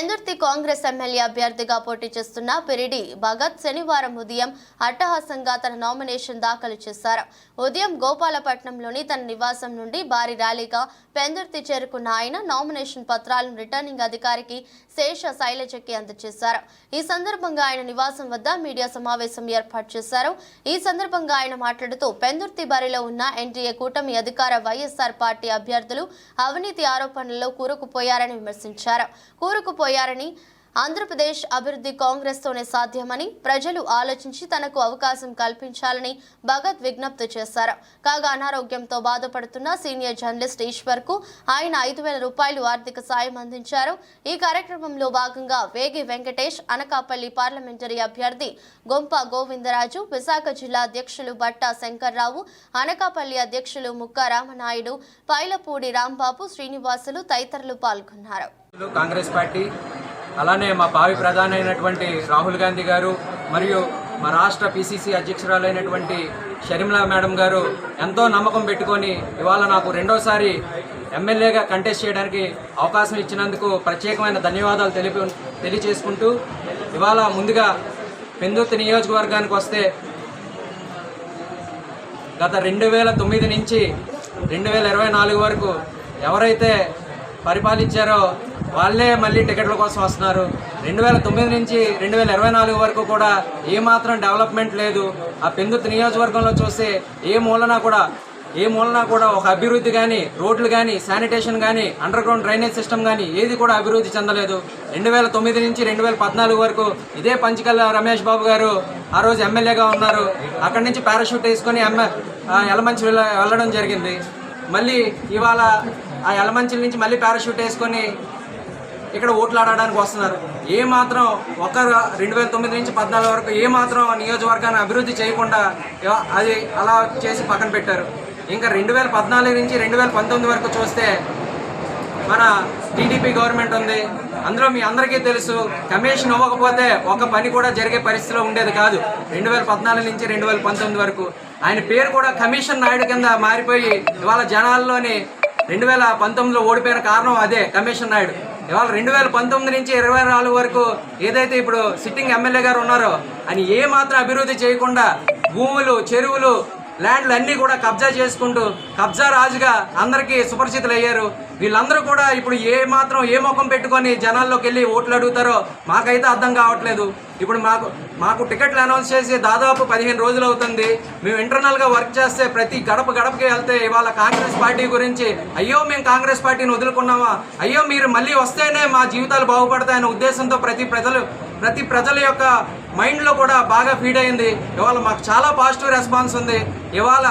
Pendurthi Congress MLA అభ్యర్థిగా పోటీ చేస్తున్న పిరిడి భగత్ శనివారం ఉదయం అట్టహాసంగా తన నామినేషన్ దాఖలు చేశారు. ఉదయం గోపాలపట్నంలోని తన నివాసం నుండి భారీ ర్యాలీగా పెందుర్తి చేరుకున్న ఆయన నామినేషన్ పత్రాలను రిటర్నింగ్ అధికారికి శేష శైలజకి అందజేశారు. ఈ సందర్భంగా ఆయన నివాసం వద్ద మీడియా సమావేశం ఏర్పాటు చేశారు. ఈ సందర్భంగా ఆయన మాట్లాడుతూ పెందుర్తి బరిలో ఉన్న ఎన్డీఏ కూటమి అధికార వైఎస్ఆర్ పార్టీ అభ్యర్థులు అవినీతి ఆరోపణల్లో కూరుకుపోయారని విమర్శించారు. కూరుకుపోయారని ఆంధ్రప్రదేశ్ అభివృద్ధి కాంగ్రెస్తోనే సాధ్యమని ప్రజలు ఆలోచించి తనకు అవకాశం కల్పించాలని భగత్ విజ్ఞప్తి చేశారు. కాగా అనారోగ్యంతో బాధపడుతున్న సీనియర్ జర్నలిస్ట్ ఈశ్వర్కు ఆయన ఐదు వేల రూపాయలు ఆర్థిక సాయం అందించారు. ఈ కార్యక్రమంలో భాగంగా వేగి వెంకటేష్ అనకాపల్లి పార్లమెంటరీ అభ్యర్థి గొంప గోవిందరాజు విశాఖ జిల్లా అధ్యక్షులు బట్టా శంకర్రావు అనకాపల్లి అధ్యక్షులు ముక్కా రామనాయుడు పైలపూడి రాంబాబు శ్రీనివాసులు తదితరులు పాల్గొన్నారు. కాంగ్రెస్ పార్టీ అలానే మా భావి ప్రధాని అయినటువంటి రాహుల్ గాంధీ గారు మరియు మా రాష్ట్ర పిసిసి అధ్యక్షురాలైనటువంటి షర్మిలా మేడం గారు ఎంతో నమ్మకం పెట్టుకొని ఇవాళ నాకు రెండోసారి ఎమ్మెల్యేగా కంటెస్ట్ చేయడానికి అవకాశం ఇచ్చినందుకు ప్రత్యేకమైన ధన్యవాదాలు తెలిపి తెలియచేసుకుంటూ ఇవాళ ముందుగా పెందుర్తి నియోజకవర్గానికి వస్తే గత రెండు వేల తొమ్మిది నుంచి రెండు వేల ఇరవై నాలుగు వరకు ఎవరైతే పరిపాలించారో వాళ్ళే మళ్ళీ టికెట్ల కోసం వస్తున్నారు. రెండు వేల తొమ్మిది నుంచి రెండు వేల ఇరవై నాలుగు వరకు కూడా ఏమాత్రం డెవలప్మెంట్ లేదు. ఆ పెందుతు నియోజకవర్గంలో చూస్తే ఏ మూలన కూడా ఏ మూలన కూడా ఒక అభివృద్ధి కానీ రోడ్లు కానీ శానిటేషన్ కానీ అండర్ గ్రౌండ్ డ్రైనేజ్ సిస్టమ్ కానీ ఏది కూడా అభివృద్ధి చెందలేదు. రెండు వేల తొమ్మిది నుంచి రెండు వేల పద్నాలుగు వరకు ఇదే పంచకల్ల రమేష్ బాబు గారు ఆ రోజు ఎమ్మెల్యేగా ఉన్నారు. అక్కడి నుంచి పారాషూట్ వేసుకొని ఎమ్మె ఎలమంచి వెళ్ళడం జరిగింది. మళ్ళీ ఇవాళ ఆ ఎలమంచిల నుంచి మళ్ళీ పారాషూట్ వేసుకొని ఇక్కడ ఓట్లు ఆడడానికి వస్తున్నారు. ఏ మాత్రం ఒక రెండు వేల తొమ్మిది నుంచి పద్నాలుగు వరకు ఏ మాత్రం నియోజకవర్గాన్ని అభివృద్ధి చేయకుండా అది అలా చేసి పక్కన పెట్టారు. ఇంకా రెండు వేల పద్నాలుగు నుంచి రెండు వేల పంతొమ్మిది వరకు చూస్తే మన టీడీపీ గవర్నమెంట్ ఉంది. అందులో మీ అందరికీ తెలుసు కమిషన్ ఇవ్వకపోతే ఒక పని కూడా జరిగే పరిస్థితిలో ఉండేది కాదు. రెండు వేల పద్నాలుగు నుంచి రెండు వేల పంతొమ్మిది వరకు. ఆయన పేరు కూడా కమిషన్ నాయుడు కింద మారిపోయి ఇవాళ జనాల్లోని రెండు వేల పంతొమ్మిదిలో ఓడిపోయిన కారణం అదే కమిషన్ నాయుడు. ఇవాళ రెండు వేల పంతొమ్మిది నుంచి ఇరవై నాలుగు వరకు ఏదైతే ఇప్పుడు సిట్టింగ్ ఎమ్మెల్యే గారు ఉన్నారో అని ఏ మాత్రం అభివృద్ధి చేయకుండా భూములు చెరువులు ల్యాండ్లు అన్నీ కూడా కబ్జా చేసుకుంటూ కబ్జా రాజుగా అందరికీ సుపరిచితులు అయ్యారు వీళ్ళందరూ కూడా ఇప్పుడు ఏ మాత్రం ఏ ముఖం పెట్టుకొని జనాల్లోకి వెళ్ళి ఓట్లు అడుగుతారో మాకైతే అర్థం కావట్లేదు. ఇప్పుడు మాకు మాకు టికెట్లు అనౌన్స్ చేసి దాదాపు పదిహేను రోజులు అవుతుంది. మేము ఇంటర్నల్గా వర్క్ చేస్తే ప్రతి గడప గడపకి వెళ్తే ఇవాళ కాంగ్రెస్ పార్టీ గురించి అయ్యో మేము కాంగ్రెస్ పార్టీని వదులుకున్నామా? అయ్యో మీరు మళ్ళీ వస్తేనే మా జీవితాలు బాగుపడతాయనే ఉద్దేశంతో ప్రతి ప్రజలు ప్రతి ప్రజల యొక్క మైండ్లో కూడా బాగా ఫీడ్ అయింది. ఇవాళ మాకు చాలా పాజిటివ్ రెస్పాన్స్ ఉంది. ఇవాళ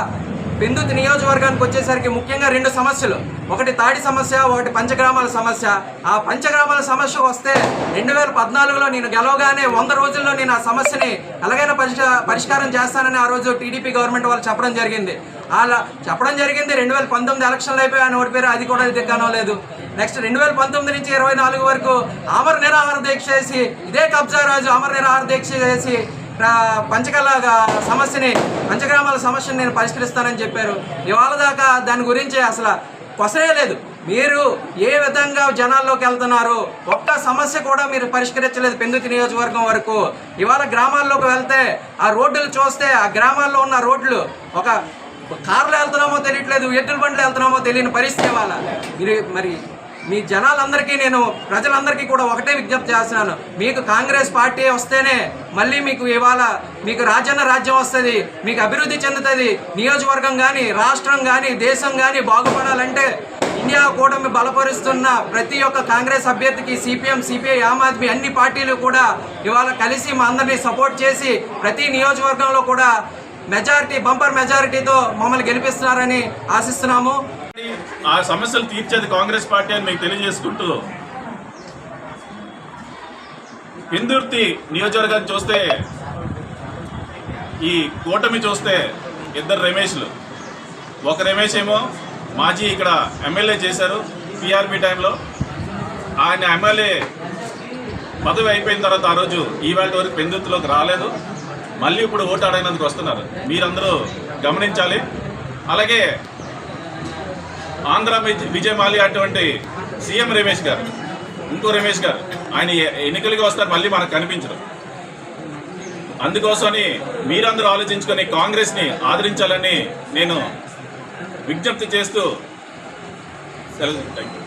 పెందుతి నియోజకవర్గానికి వచ్చేసరికి ముఖ్యంగా రెండు సమస్యలు. ఒకటి తాడి సమస్య ఒకటి పంచగ్రామాల సమస్య. ఆ పంచగ్రామాల సమస్య వస్తే రెండు వేల పద్నాలుగులో నేను గెలవగానే వంద రోజుల్లో నేను ఆ సమస్యని ఎలాగైనా పరిష్క పరిష్కారం చేస్తానని ఆ రోజు టీడీపీ గవర్నమెంట్ వాళ్ళు చెప్పడం జరిగింది. అలా చెప్పడం జరిగింది రెండు వేల పంతొమ్మిది ఎలక్షన్లు అయిపోయి ఆయన ఓడిపోయారు అది కూడా దిగ్గానో లేదు నెక్స్ట్ రెండు వేల పంతొమ్మిది నుంచి ఇరవై నాలుగు వరకు ఆమర నిరాహార దీక్ష చేసి ఇదే కబ్జా రాజు ఆమర నిరాహార దీక్ష చేసి పంచకల సమస్యని పంచగ్రామాల సమస్యని నేను పరిష్కరిస్తానని చెప్పారు. ఇవాళ దాకా దాని గురించి అసలు కొసరేయలేదు మీరు ఏ విధంగా జనాల్లోకి వెళ్తున్నారు ఒక్క సమస్య కూడా మీరు పరిష్కరించలేదు పెందుతి నియోజకవర్గం వరకు. ఇవాళ గ్రామాల్లోకి వెళ్తే ఆ రోడ్లు చూస్తే ఆ గ్రామాల్లో ఉన్న రోడ్లు ఒక కార్లో వెళ్తున్నామో తెలియట్లేదు ఎద్దుల బండ్లు వెళ్తున్నామో తెలియని పరిస్థితి ఇవాళ. మీరు మరి మీ జనాలందరికీ నేను ప్రజలందరికీ కూడా ఒకటే విజ్ఞప్తి చేస్తున్నాను. మీకు కాంగ్రెస్ పార్టీ వస్తేనే మళ్ళీ మీకు ఇవాళ మీకు రాజన్న రాజ్యం వస్తుంది మీకు అభివృద్ధి చెందుతుంది. నియోజకవర్గం కానీ రాష్ట్రం కానీ దేశం కానీ బాగుపడాలంటే ఇండియా కూటమి బలపరుస్తున్న ప్రతి ఒక్క కాంగ్రెస్ అభ్యర్థికి సిపిఎం సిపిఐ ఆమ్ ఆద్మీ అన్ని పార్టీలు కూడా ఇవాళ కలిసి మా అందరినీ సపోర్ట్ చేసి ప్రతి నియోజకవర్గంలో కూడా మెజారిటీ బంపర్ మెజారిటీతో మమ్మల్ని గెలిపిస్తున్నారని ఆశిస్తున్నాము. ఆ సమస్యలు తీర్చేది కాంగ్రెస్ పార్టీ అని మీకు తెలియజేసుకుంటూ పెందుర్తి నియోజకవర్గాన్ని చూస్తే ఈ కూటమి చూస్తే ఇద్దరు రమేష్లు. ఒక రమేష్ ఏమో మాజీ ఇక్కడ ఎమ్మెల్యే చేశారు పిఆర్పి టైంలో. ఆయన ఎమ్మెల్యే పదవి అయిపోయిన తర్వాత ఆ రోజు ఈవేళ వరకు పెందుర్తిలోకి రాలేదు. మళ్ళీ ఇప్పుడు ఓటు ఆడైనందుకు వస్తున్నారు. మీరందరూ గమనించాలి. అలాగే ఆంధ్ర విజ- విజయ్ మాలియా అటువంటి సీఎం రమేష్ గారు ఇంకో రమేష్ గారు ఆయన ఎన్నికలకి వస్తారు మళ్ళీ మనకు కనిపించరు. అందుకోసమని మీరందరూ ఆలోచించుకొని కాంగ్రెస్ని ఆదరించాలని నేను విజ్ఞప్తి చేస్తూ సెలవు థ్యాంక్ యూ